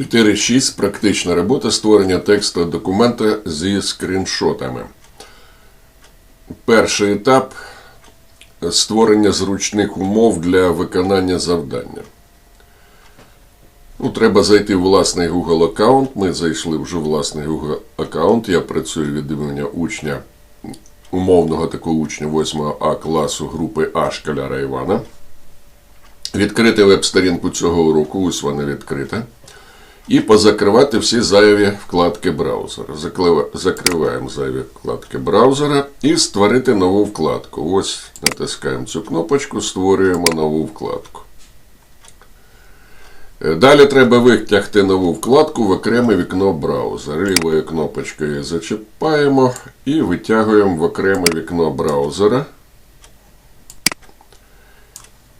4.6. Практична робота створення тексту документа зі скріншотами. Перший етап створення зручних умов для виконання завдання. Ну, треба зайти в власний Google аккаунт. Ми зайшли вже в власний Google аккаунт. Я працюю від імені учня, умовного такого учня 8 А класу групи А школяра Івана. Відкрити веб-сторінку цього уроку, ось вона відкрита. І позакривати всі зайві вкладки браузера. Закриваємо зайві вкладки браузера і створити нову вкладку. Ось натискаємо цю кнопочку, створюємо нову вкладку. Е, Далі треба витягти нову вкладку в окреме вікно браузера. Лівою кнопочкою зачіпаємо і витягуємо в окреме вікно браузера.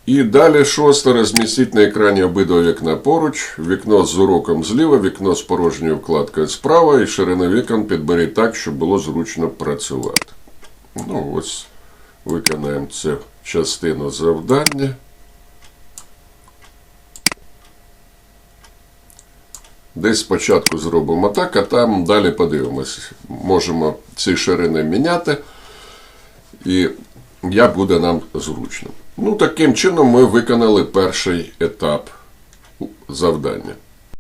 І далі шосте розмістіть на екрані обидва вікна поруч, вікно з уроком зліва, вікно з порожньою вкладкою справа і ширину вікон підберіть так, щоб було зручно працювати. Ну, ось виконаємо цю частину завдання. Десь спочатку зробимо так, а там далі подивимось. Можемо ці ширини міняти, і як буде нам зручно. Ну, таким чином ми виконали перший етап завдання.